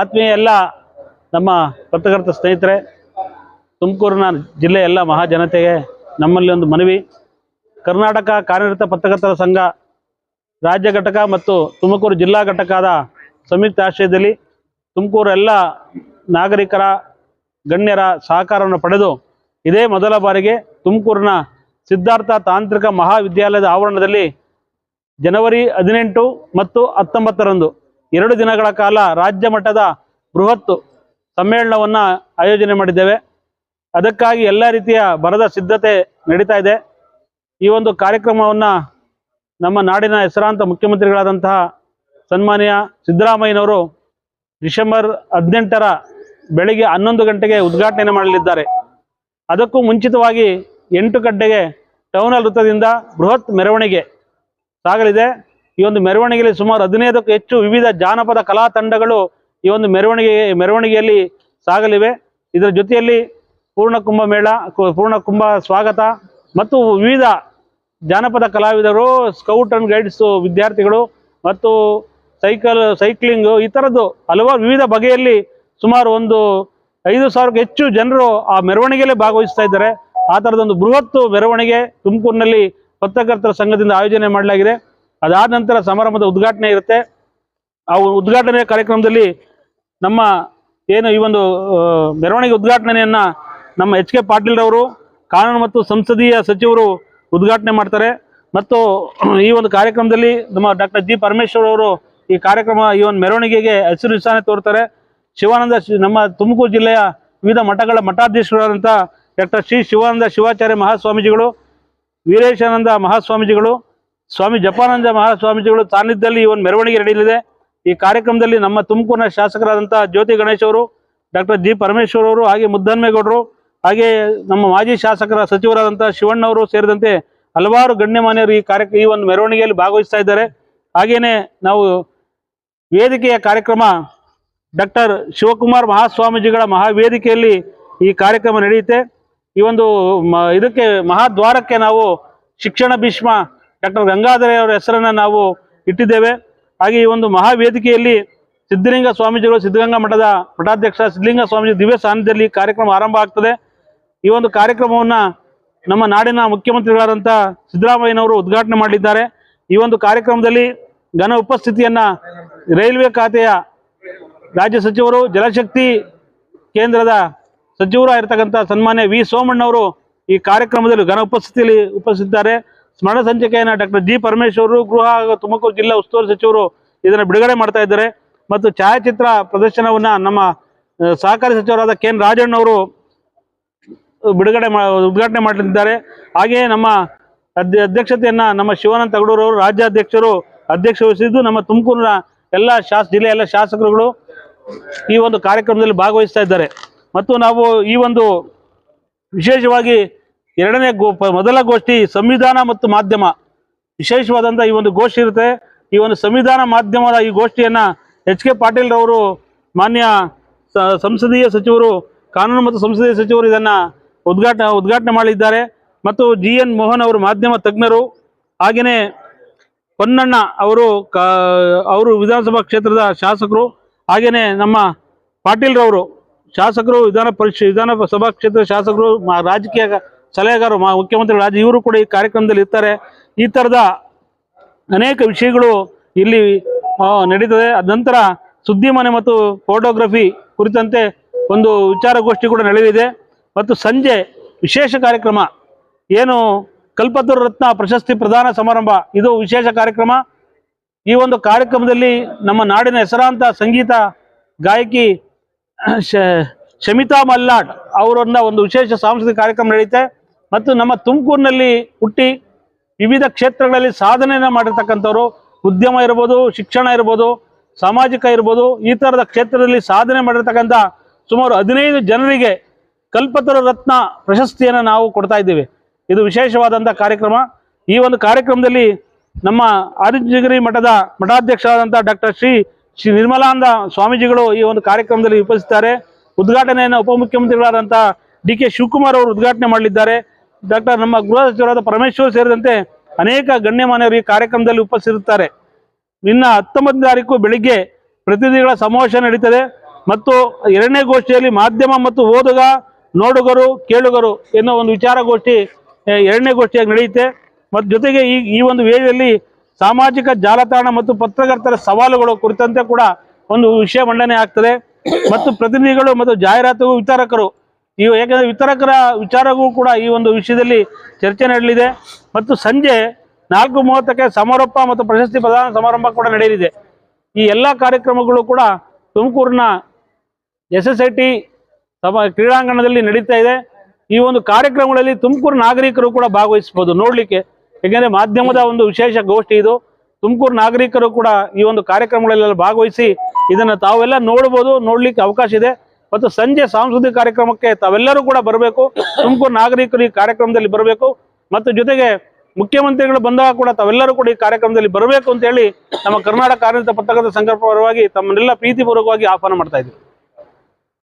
ಆತ್ಮೀಯ ಎಲ್ಲ ನಮ್ಮ ಪತ್ರಕರ್ತ ಸ್ನೇಹಿತರೆ, ತುಮಕೂರಿನ ಜಿಲ್ಲೆ ಎಲ್ಲ ಮಹಾಜನತೆಗೆ ನಮ್ಮಲ್ಲಿ ಒಂದು ಮನವಿ. ಕರ್ನಾಟಕ ಕಾರ್ಯನಿರತ ಪತ್ರಕರ್ತರ ಸಂಘ, ರಾಜ್ಯ ಘಟಕ ಮತ್ತು ತುಮಕೂರು ಜಿಲ್ಲಾ ಘಟಕದ ಸಂಯುಕ್ತ ಆಶ್ರಯದಲ್ಲಿ ತುಮಕೂರು ಎಲ್ಲ ನಾಗರಿಕರ, ಗಣ್ಯರ ಸಹಕಾರವನ್ನು ಪಡೆದು ಇದೇ ಮೊದಲ ಬಾರಿಗೆ ತುಮಕೂರಿನ ಸಿದ್ಧಾರ್ಥ ತಾಂತ್ರಿಕ ಮಹಾವಿದ್ಯಾಲಯದ ಆವರಣದಲ್ಲಿ ಜನವರಿ ಹದಿನೆಂಟು ಮತ್ತು ಹತ್ತೊಂಬತ್ತರಂದು ಎರಡು ದಿನಗಳ ಕಾಲ ರಾಜ್ಯ ಮಟ್ಟದ ಬೃಹತ್ ಸಮ್ಮೇಳನವನ್ನು ಆಯೋಜನೆ ಮಾಡಿದ್ದೇವೆ. ಅದಕ್ಕಾಗಿ ಎಲ್ಲ ರೀತಿಯ ಬರದ ಸಿದ್ಧತೆ ನಡೀತಾ ಇದೆ. ಈ ಒಂದು ಕಾರ್ಯಕ್ರಮವನ್ನು ನಮ್ಮ ನಾಡಿನ ಹೆಸರಾಂತ ಮುಖ್ಯಮಂತ್ರಿಗಳಾದಂತಹ ಸನ್ಮಾನ್ಯ ಸಿದ್ದರಾಮಯ್ಯನವರು ಡಿಸೆಂಬರ್ ಹದಿನೆಂಟರ ಬೆಳಿಗ್ಗೆ ಹನ್ನೊಂದು ಗಂಟೆಗೆ ಉದ್ಘಾಟನೆ ಮಾಡಲಿದ್ದಾರೆ. ಅದಕ್ಕೂ ಮುಂಚಿತವಾಗಿ ಎಂಟು ಗಂಟೆಗೆ ಟೌನಲ್ ವೃತ್ತದಿಂದ ಬೃಹತ್ ಮೆರವಣಿಗೆ ಸಾಗಲಿದೆ. ಈ ಒಂದು ಮೆರವಣಿಗೆಯಲ್ಲಿ ಸುಮಾರು ಹದಿನೈದಕ್ಕೂ ಹೆಚ್ಚು ವಿವಿಧ ಜಾನಪದ ಕಲಾ ತಂಡಗಳು ಈ ಒಂದು ಮೆರವಣಿಗೆ, ಮೆರವಣಿಗೆಯಲ್ಲಿ ಸಾಗಲಿವೆ. ಇದರ ಜೊತೆಯಲ್ಲಿ ಪೂರ್ಣ ಕುಂಭ ಮೇಳ ಪೂರ್ಣ ಕುಂಭ ಸ್ವಾಗತ ಮತ್ತು ವಿವಿಧ ಜಾನಪದ ಕಲಾವಿದರು, ಸ್ಕೌಟ್ ಅಂಡ್ ಗೈಡ್ಸ್ ವಿದ್ಯಾರ್ಥಿಗಳು ಮತ್ತು ಸೈಕಲ್, ಸೈಕ್ಲಿಂಗು ಈ ಥರದ್ದು ಹಲವಾರು ವಿವಿಧ ಬಗೆಯಲ್ಲಿ ಸುಮಾರು ಒಂದು ಐದು ಸಾವಿರಕ್ಕೂ ಹೆಚ್ಚು ಜನರು ಆ ಮೆರವಣಿಗೆಯಲ್ಲೇ ಭಾಗವಹಿಸ್ತಾ ಇದ್ದಾರೆ. ಆ ಥರದೊಂದು ಬೃಹತ್ ಮೆರವಣಿಗೆ ತುಮಕೂರಿನಲ್ಲಿ ಪತ್ರಕರ್ತರ ಸಂಘದಿಂದ ಆಯೋಜನೆ ಮಾಡಲಾಗಿದೆ. ಅದಾದ ನಂತರ ಸಮಾರಂಭದ ಉದ್ಘಾಟನೆ ಇರುತ್ತೆ. ಆ ಉದ್ಘಾಟನೆ ಕಾರ್ಯಕ್ರಮದಲ್ಲಿ ನಮ್ಮ ಏನು ಈ ಒಂದು ಮೆರವಣಿಗೆ ಉದ್ಘಾಟನೆಯನ್ನ ನಮ್ಮ ಎಚ್ ಕೆ ಪಾಟೀಲ್ ರವರು, ಕಾನೂನು ಮತ್ತು ಸಂಸದೀಯ ಸಚಿವರು ಉದ್ಘಾಟನೆ ಮಾಡ್ತಾರೆ. ಮತ್ತು ಈ ಒಂದು ಕಾರ್ಯಕ್ರಮದಲ್ಲಿ ನಮ್ಮ ಡಾಕ್ಟರ್ ಜಿ ಪರಮೇಶ್ವರ್ ಅವರು ಈ ಕಾರ್ಯಕ್ರಮ, ಈ ಒಂದು ಮೆರವಣಿಗೆಗೆ ಹಸಿರು ನಿಶಾನೆ ತೋರ್ತಾರೆ. ಶಿವಾನಂದ ನಮ್ಮ ತುಮಕೂರು ಜಿಲ್ಲೆಯ ವಿವಿಧ ಮಠಗಳ ಮಠಾಧೀಶರಾದಂಥ ಡಾಕ್ಟರ್ ಶ್ರೀ ಶಿವಾನಂದ ಶಿವಾಚಾರ್ಯ ಮಹಾಸ್ವಾಮೀಜಿಗಳು, ವೀರೇಶಾನಂದ ಮಹಾಸ್ವಾಮೀಜಿಗಳು ಸ್ವಾಮಿ ಜಪಾನಂದ ಮಹಾಸ್ವಾಮೀಜಿಗಳು ತಾನಿದ್ದಲ್ಲಿ ಈ ಒಂದು ಮೆರವಣಿಗೆ ನಡೆಯಲಿದೆ. ಈ ಕಾರ್ಯಕ್ರಮದಲ್ಲಿ ನಮ್ಮ ತುಮಕೂರಿನ ಶಾಸಕರಾದಂಥ ಜ್ಯೋತಿ ಗಣೇಶ್ ಅವರು, ಡಾಕ್ಟರ್ ಜಿ ಪರಮೇಶ್ವರ್ ಅವರು, ಹಾಗೆ ಮುದ್ದನ್ಮೇಗೌಡರು, ಹಾಗೆ ನಮ್ಮ ಮಾಜಿ ಶಾಸಕರ ಸಚಿವರಾದಂಥ ಶಿವಣ್ಣವರು ಸೇರಿದಂತೆ ಹಲವಾರು ಗಣ್ಯಮಾನ್ಯರು ಈ ಕಾರ್ಯ ಈ ಒಂದು ಮೆರವಣಿಗೆಯಲ್ಲಿ ಭಾಗವಹಿಸ್ತಾ ಇದ್ದಾರೆ. ಹಾಗೆಯೇ ನಾವು ವೇದಿಕೆಯ ಕಾರ್ಯಕ್ರಮ ಡಾಕ್ಟರ್ ಶಿವಕುಮಾರ್ ಮಹಾಸ್ವಾಮೀಜಿಗಳ ಮಹಾವೇದಿಕೆಯಲ್ಲಿ ಈ ಕಾರ್ಯಕ್ರಮ ನಡೆಯುತ್ತೆ. ಈ ಒಂದು ಇದಕ್ಕೆ ಮಹಾದ್ವಾರಕ್ಕೆ ನಾವು ಶಿಕ್ಷಣ ಭೀಷ್ಮ ಡಾಕ್ಟರ್ ಗಂಗಾಧರ ಅವರ ಹೆಸರನ್ನ ನಾವು ಇಟ್ಟಿದ್ದೇವೆ. ಹಾಗೆ ಈ ಒಂದು ಮಹಾವೇದಿಕೆಯಲ್ಲಿ ಸಿದ್ಧಲಿಂಗ ಸ್ವಾಮೀಜಿಗಳು, ಸಿದ್ಧಗಂಗಾ ಮಠದ ಮಠಾಧ್ಯಕ್ಷ ಸಿದ್ಧಲಿಂಗ ಸ್ವಾಮೀಜಿ ದಿವ್ಯ ಸಾನ್ನಿಧ್ಯದಲ್ಲಿ ಕಾರ್ಯಕ್ರಮ ಆರಂಭ ಆಗ್ತದೆ. ಈ ಒಂದು ಕಾರ್ಯಕ್ರಮವನ್ನ ನಮ್ಮ ನಾಡಿನ ಮುಖ್ಯಮಂತ್ರಿಗಳಾದಂಥ ಸಿದ್ದರಾಮಯ್ಯನವರು ಉದ್ಘಾಟನೆ ಮಾಡಿದ್ದಾರೆ. ಈ ಒಂದು ಕಾರ್ಯಕ್ರಮದಲ್ಲಿ ಘನ ಉಪಸ್ಥಿತಿಯನ್ನ ರೈಲ್ವೆ ಖಾತೆಯ ರಾಜ್ಯ ಸಚಿವರು, ಜಲಶಕ್ತಿ ಕೇಂದ್ರದ ಸಚಿವರಾಗಿರ್ತಕ್ಕಂಥ ಸನ್ಮಾನ್ಯ ವಿ ಸೋಮಣ್ಣವರು ಈ ಕಾರ್ಯಕ್ರಮದಲ್ಲಿ ಘನ ಉಪಸ್ಥಿತಿಯಲ್ಲಿ ಉಪಸ್ಥಿತಿದ್ದಾರೆ. ಸ್ಮರಣ ಸಂಚಿಕೆಯನ್ನು ಡಾಕ್ಟರ್ ಜಿ ಪರಮೇಶ್ವರರು ಗೃಹ ಹಾಗೂ ತುಮಕೂರು ಜಿಲ್ಲಾ ಉಸ್ತುವಾರಿ ಸಚಿವರು ಇದನ್ನು ಬಿಡುಗಡೆ ಮಾಡ್ತಾ ಇದ್ದಾರೆ. ಮತ್ತು ಛಾಯಾಚಿತ್ರ ಪ್ರದರ್ಶನವನ್ನ ನಮ್ಮ ಸಹಕಾರಿ ಸಚಿವರಾದ ಕೆ ಎನ್ ರಾಜಣ್ಣವರು ಬಿಡುಗಡೆ ಮಾ, ಉದ್ಘಾಟನೆ ಮಾಡಲಿದ್ದಾರೆ. ಹಾಗೆಯೇ ನಮ್ಮ ಅಧ್ಯ ಅಧ್ಯಕ್ಷತೆಯನ್ನ ನಮ್ಮ ಶಿವಾನಂದ ಅವರು, ರಾಜ್ಯಾಧ್ಯಕ್ಷರು ಅಧ್ಯಕ್ಷ ವಹಿಸಿದ್ದು ನಮ್ಮ ತುಮಕೂರಿನ ಎಲ್ಲ ಶಾಸ, ಜಿಲ್ಲೆಯ ಎಲ್ಲ ಶಾಸಕರುಗಳು ಈ ಒಂದು ಕಾರ್ಯಕ್ರಮದಲ್ಲಿ ಭಾಗವಹಿಸ್ತಾ ಇದ್ದಾರೆ. ಮತ್ತು ನಾವು ಈ ಒಂದು ವಿಶೇಷವಾಗಿ ಎರಡನೇ ಗೋ ಮೊದಲ ಗೋಷ್ಠಿ ಸಂವಿಧಾನ ಮತ್ತು ಮಾಧ್ಯಮ. ವಿಶೇಷವಾದಂಥ ಈ ಒಂದು ಗೋಷ್ಠಿ ಇರುತ್ತೆ. ಈ ಒಂದು ಸಂವಿಧಾನ ಮಾಧ್ಯಮದ ಈ ಗೋಷ್ಠಿಯನ್ನು ಎಚ್ ಕೆ ಪಾಟೀಲ್ ರವರು ಮಾನ್ಯ ಸಂಸದೀಯ ಸಚಿವರು, ಕಾನೂನು ಮತ್ತು ಸಂಸದೀಯ ಸಚಿವರು ಇದನ್ನು ಉದ್ಘಾಟನೆ ಉದ್ಘಾಟನೆ ಮಾಡಲಿದ್ದಾರೆ ಮತ್ತು ಜಿ ಎನ್ ಮೋಹನ್ ಅವರು ಮಾಧ್ಯಮ ತಜ್ಞರು ಹಾಗೆಯೇ ಪೊನ್ನಣ್ಣ ಅವರು ಅವರು ವಿಧಾನಸಭಾ ಕ್ಷೇತ್ರದ ಶಾಸಕರು ಹಾಗೆಯೇ ನಮ್ಮ ಪಾಟೀಲ್ರವರು ಶಾಸಕರು, ವಿಧಾನ ಪರಿಷತ್ ವಿಧಾನಸಭಾ ಕ್ಷೇತ್ರದ ಶಾಸಕರು ರಾಜಕೀಯ ಸಲಹೆಗಾರರು, ಮಾ ಮುಖ್ಯಮಂತ್ರಿಗಳು ರಾಜ್ಯ ಇವರು ಕೂಡ ಈ ಕಾರ್ಯಕ್ರಮದಲ್ಲಿ ಇರ್ತಾರೆ. ಈ ಥರದ ಅನೇಕ ವಿಷಯಗಳು ಇಲ್ಲಿ ನಡೀತದೆ. ನಂತರ ಸುದ್ದಿ ಮನೆ ಮತ್ತು ಫೋಟೋಗ್ರಫಿ ಕುರಿತಂತೆ ಒಂದು ವಿಚಾರಗೋಷ್ಠಿ ಕೂಡ ನಡೆಯಲಿದೆ ಮತ್ತು ಸಂಜೆ ವಿಶೇಷ ಕಾರ್ಯಕ್ರಮ, ಏನು ಕಲ್ಪತರು ರತ್ನ ಪ್ರಶಸ್ತಿ ಪ್ರದಾನ ಸಮಾರಂಭ, ಇದು ವಿಶೇಷ ಕಾರ್ಯಕ್ರಮ. ಈ ಒಂದು ಕಾರ್ಯಕ್ರಮದಲ್ಲಿ ನಮ್ಮ ನಾಡಿನ ಹೆಸರಾಂತ ಸಂಗೀತ ಗಾಯಕಿ ಶಮಿತಾ ಮಲ್ಲಾಡ್ ಅವರನ್ನ ಒಂದು ವಿಶೇಷ ಸಾಂಸ್ಕೃತಿಕ ಕಾರ್ಯಕ್ರಮ ನಡೆಯುತ್ತೆ. ಮತ್ತು ನಮ್ಮ ತುಮಕೂರಿನಲ್ಲಿ ಹುಟ್ಟಿ ವಿವಿಧ ಕ್ಷೇತ್ರಗಳಲ್ಲಿ ಸಾಧನೆಯನ್ನು ಮಾಡಿರ್ತಕ್ಕಂಥವ್ರು, ಉದ್ಯಮ ಇರ್ಬೋದು, ಶಿಕ್ಷಣ ಇರ್ಬೋದು, ಸಾಮಾಜಿಕ ಇರ್ಬೋದು, ಈ ಥರದ ಕ್ಷೇತ್ರದಲ್ಲಿ ಸಾಧನೆ ಮಾಡಿರ್ತಕ್ಕಂಥ ಸುಮಾರು ಹದಿನೈದು ಜನರಿಗೆ ಕಲ್ಪತರು ರತ್ನ ಪ್ರಶಸ್ತಿಯನ್ನು ನಾವು ಕೊಡ್ತಾ ಇದ್ದೀವಿ. ಇದು ವಿಶೇಷವಾದಂಥ ಕಾರ್ಯಕ್ರಮ. ಈ ಒಂದು ಕಾರ್ಯಕ್ರಮದಲ್ಲಿ ನಮ್ಮ ಆದಿಚುಂಚನಗಿರಿ ಮಠದ ಮಠಾಧ್ಯಕ್ಷರಾದಂಥ ಡಾಕ್ಟರ್ ಶ್ರೀ ಶ್ರೀ ನಿರ್ಮಲಾನಂದ ಸ್ವಾಮೀಜಿಗಳು ಈ ಒಂದು ಕಾರ್ಯಕ್ರಮದಲ್ಲಿ ಉಪಸ್ಥಿತಾರೆ ಉದ್ಘಾಟನೆಯನ್ನು ಉಪಮುಖ್ಯಮಂತ್ರಿಗಳಾದಂಥ ಡಿ ಕೆ ಶಿವಕುಮಾರ್ ಅವರು ಉದ್ಘಾಟನೆ ಮಾಡಲಿದ್ದಾರೆ. ಡಾಕ್ಟರ್, ನಮ್ಮ ಗೃಹ ಸಚಿವರಾದ ಪರಮೇಶ್ವರ್ ಸೇರಿದಂತೆ ಅನೇಕ ಗಣ್ಯಮಾನ್ಯರು ಈ ಕಾರ್ಯಕ್ರಮದಲ್ಲಿ ಉಪಸ್ಥಿರುತ್ತಾರೆ ಇನ್ನು ಹತ್ತೊಂಬತ್ತನೇ ತಾರೀಕು ಬೆಳಿಗ್ಗೆ ಪ್ರತಿನಿಧಿಗಳ ಸಮಾವೇಶ ನಡೀತದೆ ಮತ್ತು ಎರಡನೇ ಗೋಷ್ಠಿಯಲ್ಲಿ ಮಾಧ್ಯಮ ಮತ್ತು ಓದುಗ, ನೋಡುಗರು, ಕೇಳುಗರು ಎನ್ನುವ ಒಂದು ವಿಚಾರಗೋಷ್ಠಿ ಎರಡನೇ ಗೋಷ್ಠಿಯಾಗಿ ನಡೆಯುತ್ತೆ. ಮತ್ತು ಜೊತೆಗೆ ಈ ಈ ಒಂದು ವೇದಿಯಲ್ಲಿ ಸಾಮಾಜಿಕ ಜಾಲತಾಣ ಮತ್ತು ಪತ್ರಕರ್ತರ ಸವಾಲುಗಳು ಕುರಿತಂತೆ ಕೂಡ ಒಂದು ವಿಷಯ ಮಂಡನೆ ಆಗ್ತದೆ. ಮತ್ತು ಪ್ರತಿನಿಧಿಗಳು ಮತ್ತು ಜಾಹೀರಾತು ವಿತರಕರು ಈ ಯಾಕಂದ್ರೆ ವಿತರಕರ ವಿಚಾರವೂ ಕೂಡ ಈ ಒಂದು ವಿಷಯದಲ್ಲಿ ಚರ್ಚೆ ನಡೆಯಲಿದೆ. ಮತ್ತು ಸಂಜೆ ನಾಲ್ಕು ಮೂವತ್ತಕ್ಕೆ ಸಮಾರೋಪ ಮತ್ತು ಪ್ರಶಸ್ತಿ ಪ್ರದಾನ ಸಮಾರಂಭ ಕೂಡ ನಡೆಯಲಿದೆ. ಈ ಎಲ್ಲ ಕಾರ್ಯಕ್ರಮಗಳು ಕೂಡ ತುಮಕೂರಿನ ಎಸ್ ಎಸ್ ಐ ಟಿ ಸಭಾ ಕ್ರೀಡಾಂಗಣದಲ್ಲಿ ನಡೀತಾ ಇದೆ. ಈ ಒಂದು ಕಾರ್ಯಕ್ರಮಗಳಲ್ಲಿ ತುಮಕೂರು ನಾಗರಿಕರು ಕೂಡ ಭಾಗವಹಿಸಬಹುದು. ನೋಡಲಿಕ್ಕೆ ಏಕೆಂದರೆ ಮಾಧ್ಯಮದ ಒಂದು ವಿಶೇಷ ಗೋಷ್ಠಿ ಇದು. ತುಮಕೂರು ನಾಗರಿಕರು ಕೂಡ ಈ ಒಂದು ಕಾರ್ಯಕ್ರಮಗಳಲ್ಲೆಲ್ಲ ಭಾಗವಹಿಸಿ ಇದನ್ನು ತಾವೆಲ್ಲ ನೋಡ್ಬೋದು, ನೋಡಲಿಕ್ಕೆ ಅವಕಾಶ ಇದೆ. ಮತ್ತು ಸಂಜೆ ಸಾಂಸ್ಕೃತಿಕ ಕಾರ್ಯಕ್ರಮಕ್ಕೆ ತಾವೆಲ್ಲರೂ ಕೂಡ ಬರಬೇಕು. ತುಮಕೂರು ನಾಗರಿಕರು ಈ ಕಾರ್ಯಕ್ರಮದಲ್ಲಿ ಬರಬೇಕು. ಮತ್ತು ಜೊತೆಗೆ ಮುಖ್ಯಮಂತ್ರಿಗಳು ಬಂದಾಗ ಕೂಡ ತಾವೆಲ್ಲರೂ ಕೂಡ ಈ ಕಾರ್ಯಕ್ರಮದಲ್ಲಿ ಬರಬೇಕು ಅಂತ ಹೇಳಿ ನಮ್ಮ ಕರ್ನಾಟಕ ಕಾರ್ಯನಿರತ ಪತ್ರಕರ್ತರ ಸಂಘ ಪರವಾಗಿ ತಮ್ಮನ್ನೆಲ್ಲ ಪ್ರೀತಿಪೂರ್ವಕವಾಗಿ ಆಹ್ವಾನ ಮಾಡ್ತಾ ಇದ್ದೀವಿ